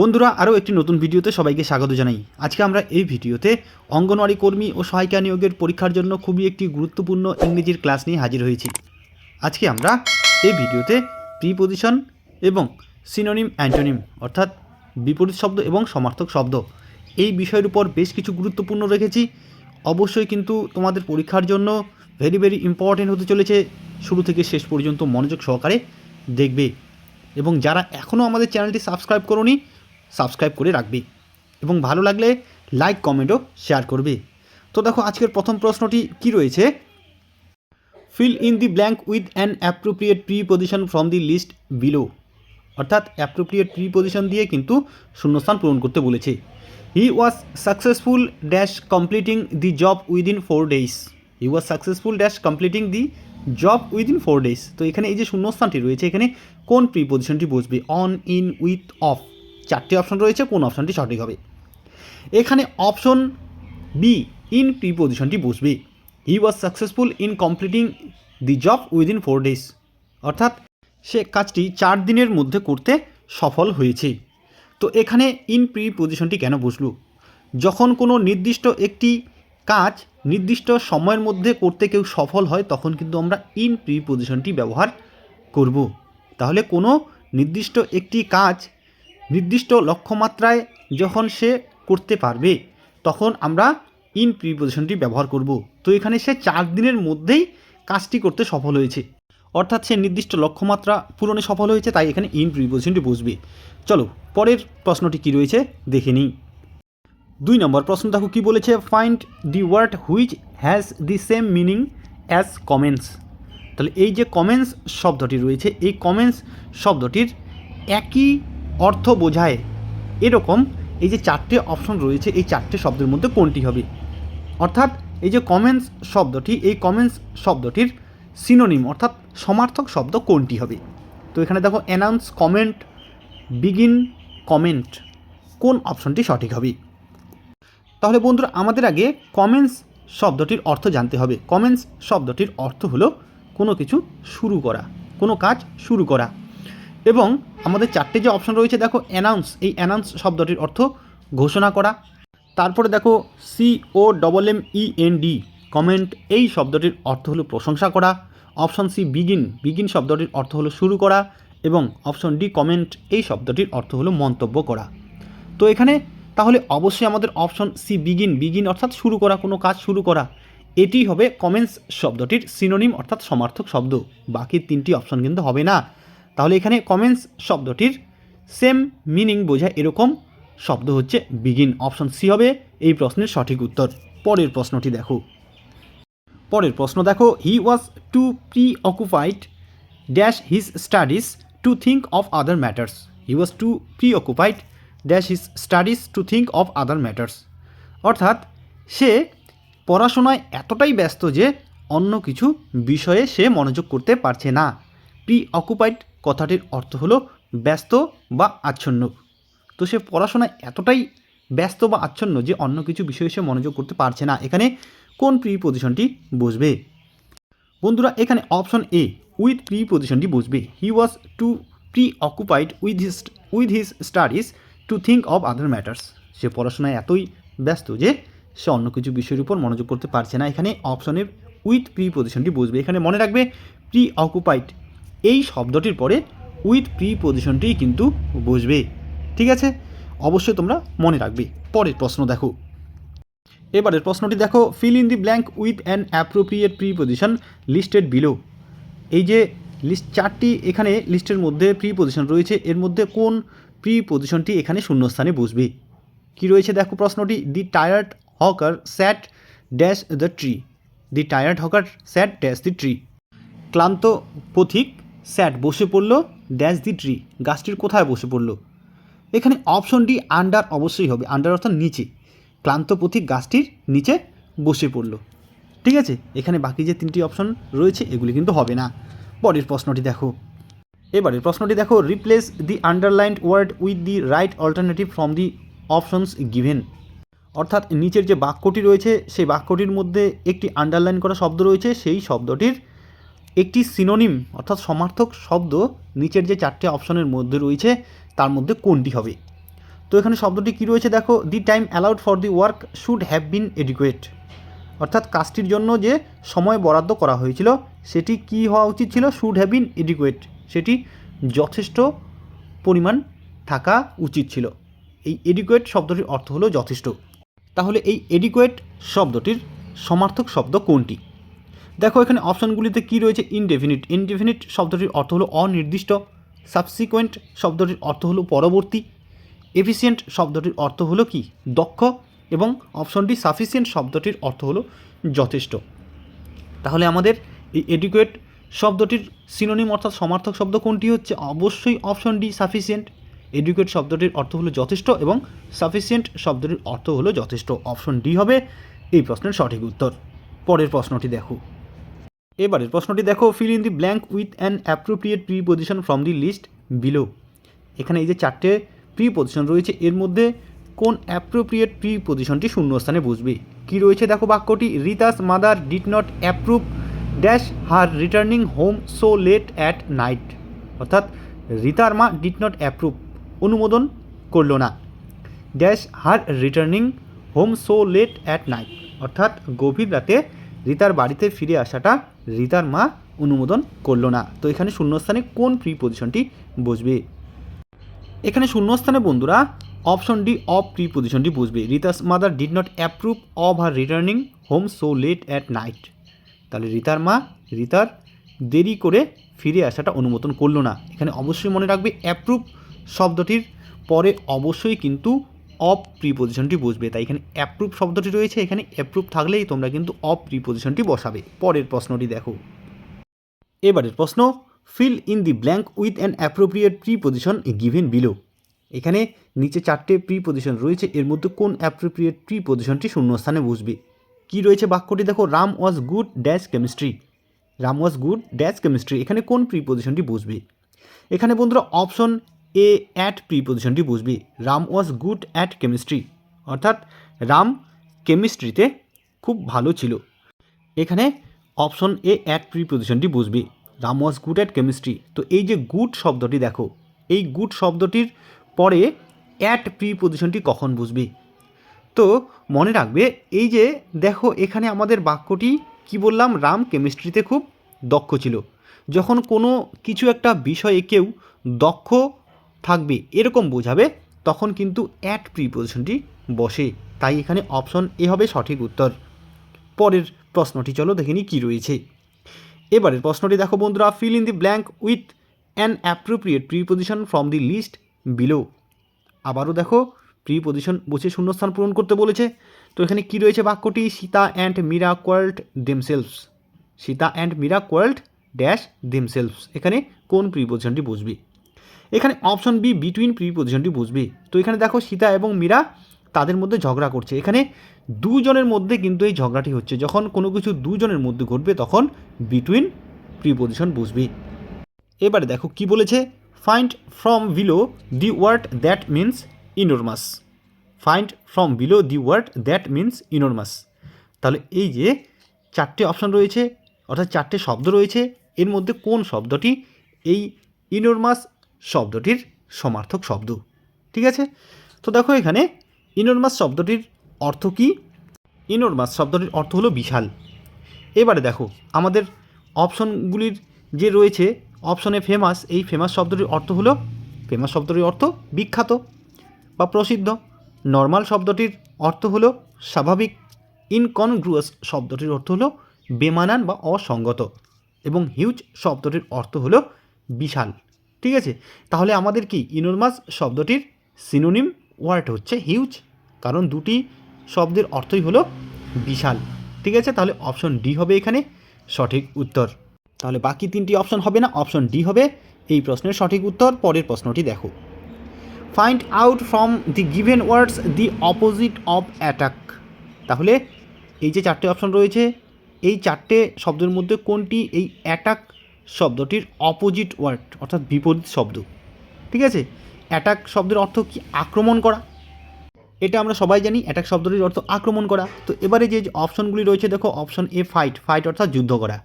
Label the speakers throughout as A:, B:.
A: বন্ধুরা, আরও একটি নতুন ভিডিওতে সবাইকে স্বাগত জানাই। আজকে আমরা এই ভিডিওতে অঙ্গনওয়াড়ি কর্মী ও সহায়িকা নিয়োগের পরীক্ষার জন্য খুবই একটি গুরুত্বপূর্ণ ইংরেজির ক্লাস নিয়ে হাজির হয়েছি। আজকে আমরা এই ভিডিওতে প্রিপোজিশন এবং সিনোনিম অ্যান্টোনিম, অর্থাৎ বিপরীত শব্দ এবং সমার্থক শব্দ, এই বিষয়ের উপর বেশ কিছু গুরুত্বপূর্ণ রেখেছি। অবশ্যই কিন্তু তোমাদের পরীক্ষার জন্য ভেরি ভেরি ইম্পর্টেন্ট হতে চলেছে। শুরু থেকে শেষ পর্যন্ত মনোযোগ সহকারে দেখবে। এবং যারা এখনও আমাদের চ্যানেলটি সাবস্ক্রাইব করোনি সাবস্ক্রাইব করে রাখবে। এবং ভালো লাগলে লাইক কমেন্টও শেয়ার করবে। তো দেখো, আজকের প্রথম প্রশ্নটি কি রয়েছে? Fill in the blank with an appropriate preposition from the list below অর্থাৎ অ্যাপ্রোপ্রিয়েট প্রি পজিশন দিয়ে কিন্তু শূন্যস্থান পূরণ করতে বলেছে। He was successful dash completing the job within four days he was successful dash completing the job within four days তো এখানে এই যে শূন্যস্থানটি রয়েছে, এখানে কোন প্রি পজিশনটি বসবে? অন ইন উইথ অফ চারটি অপশন রয়েছে, কোন অপশনটি সঠিক হবে? এখানে অপশন বি ইন প্রি পজিশনটি বসবে। He was successful in completing the job within four days অর্থাৎ সে কাজটি চার দিনের মধ্যে করতে সফল হয়েছে। তো এখানে ইন প্রি পজিশনটি কেন বসল? যখন কোনো নির্দিষ্ট একটি কাজ নির্দিষ্ট সময়ের মধ্যে করতে কেউ সফল হয়, তখন কিন্তু আমরা ইন প্রি পজিশনটি ব্যবহার করব। তাহলে কোনো নির্দিষ্ট একটি কাজ নির্দিষ্ট লক্ষ্যমাত্রায় যখন সে করতে পারবে, তখন আমরা ইন প্রিপোজিশনটি ব্যবহার করব। তো এখানে সে চার দিনের মধ্যেই কাজটি করতে সফল হয়েছে। অর্থাৎ সে নির্দিষ্ট লক্ষ্যমাত্রা পূরণে সফল হয়েছে, তাই এখানে ইন প্রিপোজিশনটি বসবে। চলো, পরের প্রশ্নটি কি রয়েছে দেখে নিই। দুই নম্বর প্রশ্ন দেখো, কী বলেছে? Find the word which has the same meaning as commence তাহলে এই যে কমেন্টস শব্দটি রয়েছে, এই কমেন্টস শব্দটির একই অর্থ বোঝায়। এরকম এই যে চারটে অপশন রয়েছে, এই চারটে শব্দের মধ্যে কোনটি হবে? অর্থাৎ এই যে কমেন্স শব্দটি, এই কমেন্স শব্দটির সিনোনিম অর্থাৎ সমার্থক শব্দ কোনটি হবে? তো এখানে দেখো অ্যানাউন্স কমেন্ট বিগিন কমেন্ট কোন অপশনটি সঠিক হবে? তাহলে বন্ধুরা, আমাদের আগে কমেন্স শব্দটির অর্থ জানতে হবে। কমেন্স শব্দটির অর্থ হলো কোনো কিছু শুরু করা, কোনো কাজ শুরু করা। এবং আমাদের চারটে যে অপশন রয়েছে, দেখো অ্যানাউন্স এই অ্যানাউন্স শব্দটির অর্থ ঘোষণা করা। তারপরে দেখো C O double M E N D commence এই শব্দটির অর্থ হলো প্রশংসা করা। অপশন সি বিগিন বিগিন শব্দটির অর্থ হলো শুরু করা এবং অপশন ডি কমেন্ট এই শব্দটির অর্থ হলো মন্তব্য করা। তো এখানে তাহলে অবশ্যই আমাদের অপশন সি বিগিন বিগিন অর্থাৎ শুরু করা, কোনো কাজ শুরু করা, এটি হবে কমেন্টস শব্দটির সিনোনিম অর্থাৎ সমার্থক শব্দ। বাকি তিনটি অপশন কিন্তু হবে না। তাহলে এখানে কমেন্টস শব্দটির সেম মিনিং বোঝায় এরকম শব্দ হচ্ছে বিগিন অপশন সি হবে এই প্রশ্নের সঠিক উত্তর। পরের প্রশ্নটি দেখো। পরের প্রশ্ন দেখো he was too preoccupied dash his studies to think of other matters he was too preoccupied dash his studies to think of other matters অর্থাৎ সে পড়াশোনায় এতটাই ব্যস্ত যে অন্য কিছু বিষয়ে সে মনোযোগ করতে পারছে না। প্রি অকুপাইড কথাটির অর্থ হলো ব্যস্ত বা আচ্ছন্ন। তো সে পড়াশোনায় এতটাই ব্যস্ত বা আচ্ছন্ন যে অন্য কিছু বিষয়ে সে মনোযোগ করতে পারছে না। এখানে কোন প্রি পজিশনটি বসবে? বন্ধুরা, এখানে অপশন এ উইথ প্রি পজিশনটি বসবে। He was too preoccupied with his with his studies to think of other matters সে পড়াশোনায় এতই ব্যস্ত যে সে অন্য কিছু বিষয়ের উপর মনোযোগ করতে পারছে না। এখানে অপশনের উইথ প্রি পজিশনটি বসবে। এখানে মনে রাখবে প্রি অকুপাইড এই শব্দটির পরে উইথ প্রি পজিশনটিই কিন্তু বসবে। ঠিক আছে? অবশ্যই তোমরা মনে রাখবে। পরের প্রশ্ন দেখো। এবারের প্রশ্নটি দেখো। Fill in the blank with an appropriate preposition listed below এই যে লিস্ট চারটি এখানে লিস্টের মধ্যে প্রি পজিশন রয়েছে, এর মধ্যে কোন প্রি পজিশনটি এখানে শূন্যস্থানে বসবে? কি রয়েছে দেখো প্রশ্নটি? The tired hawker sat dash the tree the tired hawker sat dash the tree ক্লান্ত পথিক স্যাট বসে পড়ল ড্যাশ দি ট্রি। গাছটির কোথায় বসে পড়ল? এখানে অপশন ডি, আন্ডার অবশ্যই হবে। আন্ডার অর্থাৎ নিচে। ক্লান্ত পথিক গাছটির নিচে বসে পড়ল। ঠিক আছে, এখানে বাকি যে তিনটি অপশন রয়েছে, এগুলি কিন্তু হবে না। পরের প্রশ্নটি দেখো। এবারের প্রশ্নটি দেখো। Replace the underlined word with the right alternative from the options given. অর্থাৎ নিচের যে বাক্যটি রয়েছে, সেই বাক্যটির মধ্যে একটি আন্ডারলাইন করা শব্দ রয়েছে, সেই শব্দটির একটি সিনোনিম অর্থাৎ সমার্থক শব্দ নিচের যে চারটে অপশনের মধ্যে রয়েছে, তার মধ্যে কোনটি হবে? তো এখানে শব্দটি কী রয়েছে দেখো the time allowed for the work should have been adequate অর্থাৎ কাজটির জন্য যে সময় বরাদ্দ করা হয়েছিল, সেটি কি হওয়া উচিত ছিল? শুড হ্যাভ বিন এডুকুয়েট সেটি যথেষ্ট পরিমাণ থাকা উচিত ছিল। এই এডুকুয়েট শব্দটির অর্থ হলো যথেষ্ট। তাহলে এই এডিকুয়েট শব্দটির সমার্থক শব্দ কোনটি? দেখো এখানে অপশনগুলিতে কি রয়েছে? ইনডেফিনিট ইনডেফিনিট শব্দটির অর্থ হলো অনির্দিষ্ট। সাবসিকোয়েন্ট শব্দটির অর্থ হলো পরবর্তী। এফিসিয়েন্ট শব্দটির অর্থ হলো কি? দক্ষ। এবং অপশনটি সাফিসিয়েন্ট শব্দটির অর্থ হলো যথেষ্ট। তাহলে আমাদের এই এডুকুয়েট শব্দটির সিনোনিম অর্থাৎ সমার্থক শব্দ কোনটি হচ্ছে? অবশ্যই অপশন ডি সাফিসিয়েন্ট এডুকেট শব্দটির অর্থ হলো যথেষ্ট এবং সাফিসিয়েন্ট শব্দটির অর্থ হলো যথেষ্ট। অপশন ডি হবে এই প্রশ্নের সঠিক উত্তর। পরের প্রশ্নটি দেখো। এবারের প্রশ্নটি দেখো fill in the blank with an appropriate preposition from the list below এখানে এই যে চারটে প্রি পজিশন রয়েছে, এর মধ্যে কোন অ্যাপ্রোপ্রিয়েট প্রি পজিশনটি শূন্যস্থানে বুঝবে কি রয়েছে দেখো বাক্যটি? Rita's mother did not approve dash her returning home so late at night অর্থাৎ রিতার মা ডিড নট অ্যাপ্রুভ অনুমোদন করল না। Dash her returning home so late at night অর্থাৎ গভীর রাতে রিতার বাড়িতে ফিরে আসাটা রিতার মা অনুমোদন করল না। তো এখানে শূন্যস্থানে কোন প্রি পজিশনটি বসবে? এখানে শূন্যস্থানে বন্ধুরা অপশন ডি অফ প্রি পজিশনটি বসবে। Rita's mother did not approve of her returning home so late at night তাহলে রিতার মা, রিতার দেরি করে ফিরে আসাটা অনুমোদন করল না। এখানে অবশ্যই মনে রাখবে অ্যাপ্রুভ শব্দটির পরে অবশ্যই কিন্তু অফ প্রিপোজিশনটি বুঝবে। তাই এখানে অ্যাপ্রুভ শব্দটি রয়েছে, এখানে অ্যাপ্রুভ থাকলেই তোমরা কিন্তু অফ প্রিপোজিশনটি বসাবে। পরের প্রশ্নটি দেখো। এবারের প্রশ্ন fill in the blank with an appropriate preposition given below এখানে নিচে চারটে প্রিপোজিশন রয়েছে, এর মধ্যে কোন অ্যাপ্রোপ্রিয়েট প্রিপোজিশনটি শূন্যস্থানে বসবে। কি রয়েছে বাক্যটি? দেখো Ram was good dash chemistry Ram was good dash chemistry এখানে কোন প্রিপোজিশনটি বসবে? এখানে বন্ধুরা অপশন এ অ্যাট প্রিপোজিশনটি বুঝবে। Ram was good at chemistry অর্থাৎ রাম কেমিস্ট্রিতে খুব ভালো ছিল। এখানে অপশন এ অ্যাট প্রিপোজিশনটি বুঝবি। Ram was good at chemistry তো এই যে গুড শব্দটি দেখো, এই গুড শব্দটির পরে অ্যাট প্রিপোজিশনটি কখন বুঝবি? তো মনে রাখবে, এই যে দেখো এখানে আমাদের বাক্যটি কি বললাম, রাম কেমিস্ট্রিতে খুব দক্ষ ছিল। যখন কোনো কিছু একটা বিষয়ে কেউ দক্ষ থাকবে, এরকম বোঝাবে, তখন কিন্তু অ্যাট প্রিপোজিশনটি বসে। তাই এখানে অপশন এ হবে সঠিক উত্তর। পরের প্রশ্নটি, চলো দেখে নিই কী রয়েছে। এবারের প্রশ্নটি দেখো বন্ধুরা fill in the blank with an appropriate preposition from the list below আবারও দেখো প্রিপোজিশন বসে শূন্যস্থান পূরণ করতে বলেছে। তো এখানে কি রয়েছে বাক্যটি? Sita and Meera quarrelled themselves Sita and Meera quarrelled dash themselves এখানে কোন প্রিপোজিশনটি বসবে? এখানে অপশন বি বিটুইন প্রিপোজিশনটি বুঝবে। তো এখানে দেখো সীতা এবং মীরা তাদের মধ্যে ঝগড়া করছে। এখানে দুজনের মধ্যে কিন্তু এই ঝগড়াটি হচ্ছে। যখন কোনো কিছু দুজনের মধ্যে ঘটবে, তখন বিটুইন প্রিপোজিশন বুঝবে। এবারে দেখো কি বলেছে? Find from below the word that means enormous find from below the word that means enormous তাহলে এই যে চারটে অপশন রয়েছে, অর্থাৎ চারটে শব্দ রয়েছে, এর মধ্যে কোন শব্দটি এই ইনরমাস শব্দটির সমার্থক শব্দ। ঠিক আছে? তো দেখো এখানে ইনরমাস শব্দটির অর্থ কী? ইনরমাস শব্দটির অর্থ হলো বিশাল। এবারে দেখো, আমাদের অপশনগুলির যে রয়েছে, অপশনে ফেমাস এই ফেমাস শব্দটির অর্থ হলো ফেমাস শব্দটির অর্থ বিখ্যাত বা প্রসিদ্ধ। নর্মাল শব্দটির অর্থ হলো স্বাভাবিক। ইনকনগ্রুয়াস শব্দটির অর্থ হলো বেমানান বা অসঙ্গত। এবং হিউজ শব্দটির অর্থ হলো বিশাল। ঠিক আছে? তাহলে আমাদের কি ইনরমাস শব্দটির সিনোনিম ওয়ার্ড হচ্ছে হিউজ? কারণ দুটি শব্দের অর্থই হলো বিশাল। ঠিক আছে? তাহলে অপশন ডি হবে এখানে, সঠিক উত্তর। তাহলে বাকি তিনটি অপশন হবে না? অপশন ডি হবে এই প্রশ্নের সঠিক উত্তর, পরের প্রশ্নটি দেখো। Find out from the given words the opposite of attack তাহলে এই যে চারটে অপশন রয়েছে, এই চারটে শব্দের মধ্যে কোনটি এই অ্যাটাক শব্দটির অপোজিট ওয়ার্ড অর্থাৎ বিপরীত শব্দ। ঠিক আছে? অ্যাটাক শব্দের অর্থ কি? আক্রমণ করা। এটা আমরা সবাই জানি অ্যাটাক শব্দটির অর্থ আক্রমণ করা। তো এবারে যে অপশনগুলি রয়েছে, দেখো অপশন এ ফাইট ফাইট অর্থাৎ যুদ্ধ করা।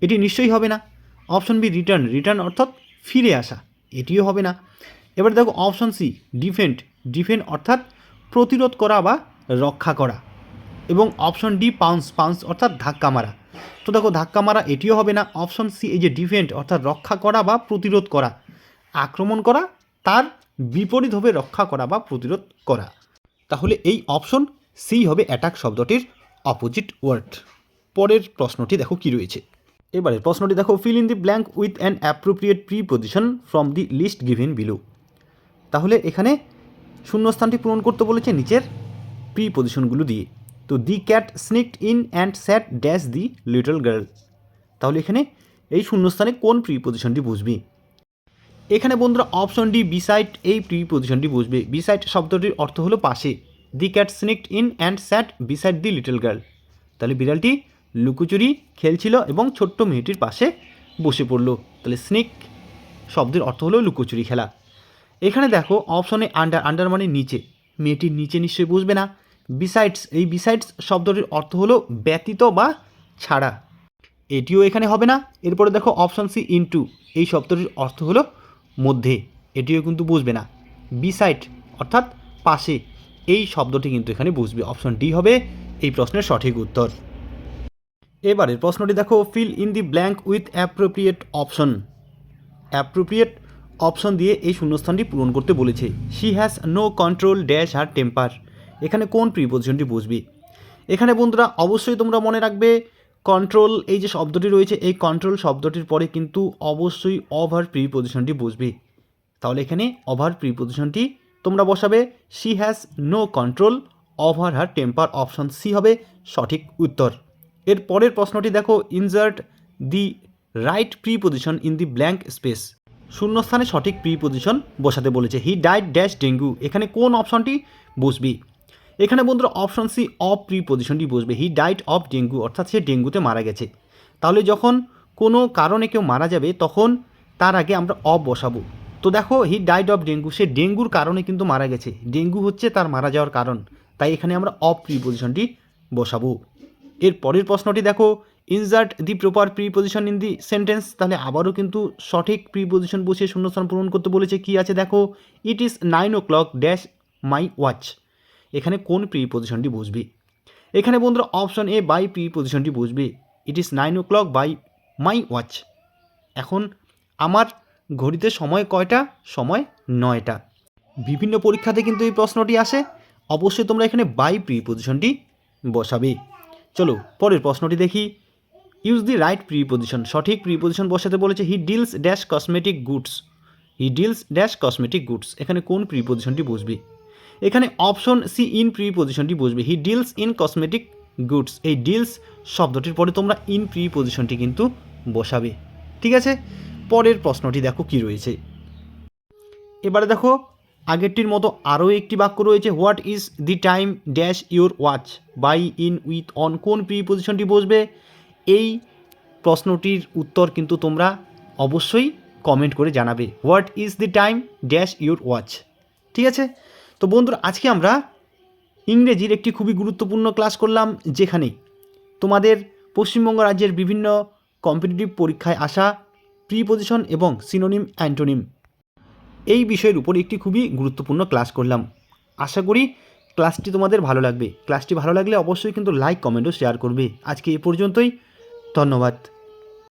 A: এটি নিশ্চয়ই হবে না। অপশন বি রিটার্ন রিটার্ন অর্থাৎ ফিরে আসা। এটিও হবে না। এবার দেখো অপশন সি ডিফেন্ড ডিফেন্ড অর্থাৎ প্রতিরোধ করা বা রক্ষা করা। এবং অপশন ডি পাউন্স পাউন্স অর্থাৎ ধাক্কা মারা। তো দেখো ধাক্কা মারা এটিও হবে না। অপশন সি এই যে ডিফেন্ড অর্থাৎ রক্ষা করা বা প্রতিরোধ করা। আক্রমণ করা, তার বিপরীতভাবে রক্ষা করা বা প্রতিরোধ করা। তাহলে এই অপশন সি হবে অ্যাটাক শব্দটির অপোজিট ওয়ার্ড পরের প্রশ্নটি দেখো কি রয়েছে। এবারে প্রশ্নটি দেখো fill in the blank with an appropriate preposition from the list given below তাহলে এখানে শূন্যস্থানটি পূরণ করতে বলেছে নিচের প্রি পজিশনগুলো দিয়ে। তো the cat sneaked in and sat dash the little girl. তাহলে এখানে এই শূন্যস্থানে কোন প্রি পজিশনটি বুঝবি? এখানে বন্ধুরা অপশন ডি বিসাইড এই প্রি পজিশনটি বুঝবে বিসাইড শব্দটির অর্থ হলো পাশে। The cat sneaked in and sat beside the little girl. তাহলে বিড়ালটি লুকোচুরি খেলছিল এবং ছোট্ট মেয়েটির পাশে বসে পড়ল। তাহলে স্নিক শব্দের অর্থ হলো লুকোচুরি খেলা। এখানে দেখো অপশনে আন্ডার আন্ডার মানে নিচে। মেয়েটির নিচে নিশ্চয়ই বুঝবে না। বিসাইডস এই বিসাইডস শব্দটির অর্থ হলো ব্যতীত বা ছাড়া। এটিও এখানে হবে না। এরপরে দেখো অপশান সি ইনটু এই শব্দটির অর্থ হলো মধ্যে। এটিও কিন্তু বুঝবে না। বিসাইড অর্থাৎ পাশে। এই শব্দটি কিন্তু এখানে বুঝবে। অপশন ডি হবে এই প্রশ্নের সঠিক উত্তর। এবারের প্রশ্নটি দেখো fill in the blank with appropriate option appropriate option দিয়ে এই শূন্যস্থানটি পূরণ করতে বলেছে। She has no control dash her temper এখানে কোন প্রিপোজিশনটি বুঝবি? এখানে বন্ধুরা, অবশ্যই তোমরা মনে রাখবে কন্ট্রোল এই যে শব্দটি রয়েছে, এই কন্ট্রোল শব্দটির পরে কিন্তু অবশ্যই ওভার প্রিপোজিশনটি বুঝবি। তাহলে এখানে ওভার প্রিপোজিশনটি তোমরা বসাবে she has no control over her temper option C হবে সঠিক উত্তর। এর পরের প্রশ্নটি দেখো insert the right preposition in the blank space শূন্যস্থানে সঠিক প্রিপোজিশন বসাতে বলেছে হি ডাইট ড্যাশ ডেঙ্গু। এখানে কোন অপশনটি বসবি এখানে বন্ধুরা অপশন সি অফ প্রিপোজিশনটি বসবে। হি ডাইট অফ ডেঙ্গু অর্থাৎ সে ডেঙ্গুতে মারা গেছে। তাহলে যখন কোনো কারণে কেউ মারা যাবে, তখন তার আগে আমরা অফ বসাবো। তো দেখো হি ডাইট অফ ডেঙ্গু সে ডেঙ্গুর কারণে কিন্তু মারা গেছে। ডেঙ্গু হচ্ছে তার মারা যাওয়ার কারণ। তাই এখানে আমরা অফ প্রিপোজিশনটি বসাবো। এর পরের প্রশ্নটি দেখো insert the proper preposition in the sentence তাহলে আবারও কিন্তু সঠিক প্রিপোজিশন বসিয়ে শূন্যস্থান পূরণ করতে বলেছে। কি আছে দেখো it is nine o'clock dash my watch এখানে কোন প্রিপোজিশনটি বুঝবি? এখানে বন্ধুরা অপশন এ বাই প্রিপোজিশনটি বুঝবে। It is nine o'clock by my watch এখন আমার ঘড়িতে সময় কয়টা? সময় নয়টা। বিভিন্ন পরীক্ষাতে কিন্তু এই প্রশ্নটি আসে। অবশ্যই তোমরা এখানে বাই প্রিপোজিশনটি বসাবে। চলো, পরের প্রশ্নটি দেখি। ইউজ দি রাইট প্রিপোজিশন সঠিক প্রিপোজিশন বসাতে বলেছে he deals dash cosmetic goods he deals dash cosmetic goods এখানে কোন প্রিপোজিশনটি বুঝবে? এখানে অপশন সি ইন প্রিপোজিশনটি বুঝবে he deals in cosmetic goods এই ডিলস শব্দটির পরে তোমরা ইন প্রিপোজিশনটি কিন্তু বসাবে। ঠিক আছে? পরের প্রশ্নটি দেখো কি রয়েছে। এবারে দেখো, আগেরটির মতো আরও একটি বাক্য রয়েছে। What is the time dash your watch by in with on কোন প্রিপোজিশনটি বসবে? এই প্রশ্নটির উত্তর কিন্তু তোমরা অবশ্যই কমেন্ট করে জানাবে। What is the time dash your watch ঠিক আছে? তো বন্ধুরা, আজকে আমরা ইংরেজির একটি খুবই গুরুত্বপূর্ণ ক্লাস করলাম, যেখানে তোমাদের পশ্চিমবঙ্গ রাজ্যের বিভিন্ন কম্পিটিটিভ পরীক্ষায় আসা প্রিপোজিশন এবং সিনোনিম অ্যান্টোনিম এই বিষয়ের উপর একটি খুবই গুরুত্বপূর্ণ ক্লাস করলাম। আশা করি ক্লাসটি তোমাদের ভালো লাগবে। ক্লাসটি ভালো লাগলে অবশ্যই কিন্তু লাইক কমেন্টও শেয়ার করবে। আজকে এ পর্যন্তই। ধন্যবাদ।